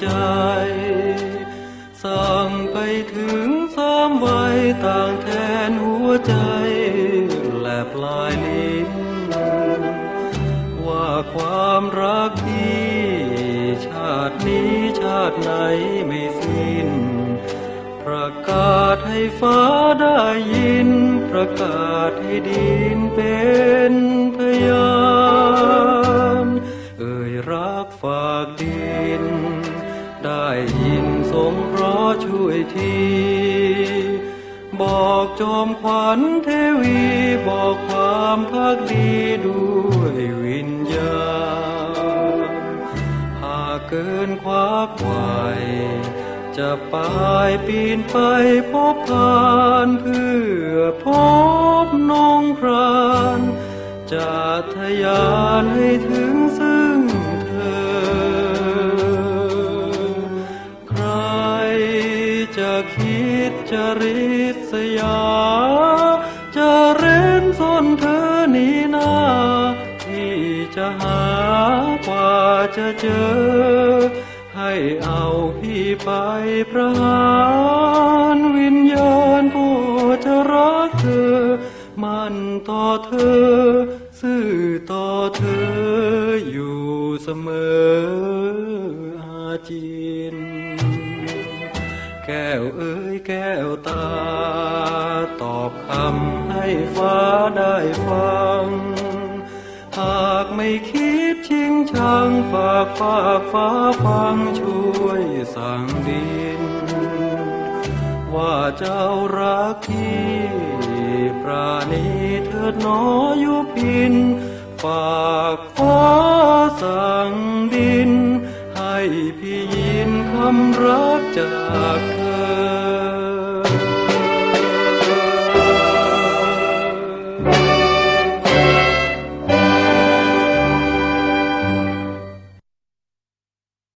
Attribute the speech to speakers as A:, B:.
A: ใจ สั่งไปถึงสามวัต่างแทนหัวใจ และปลายลิ้น ว่าความรักที่ชาตินี้ชาติไหนไม่สิ้น ประกาศให้ฟ้าได้ยิน ประกาศให้ดินเป็นพยาน เอ่ยรักฝากดิน ได้ยินสงเคราะห์ช่วยที บอกจอมขวัญเทวีบอกความพักดีด้วยวิญญาณหากเกินควักไหวจะไปปีนไปพบพานเพื่อพบน้องครานจะทยานให้ถึง จะริษยาจะเร้นซ่อนเธอหนีนาที่จะหากว่าจะเจอ ให้เอาพี่ไปประหารวิญญาณผู้จะรักเธอ มันต่อเธอ ซื่อต่อเธออยู่เสมออาจินแก้ วเอ้ยแก้วตา ตอบคำให้ฟ้าได้ฟัง หากไม่คิดชิงชังฝากฝากฟ้าฟังช่วยสั่งดิน ว่าเจ้ารักที่ปราณีเถิดหนออยู่พิน ฝากฟ้าสั่งดิน ให้พี่ยินคำรักจาก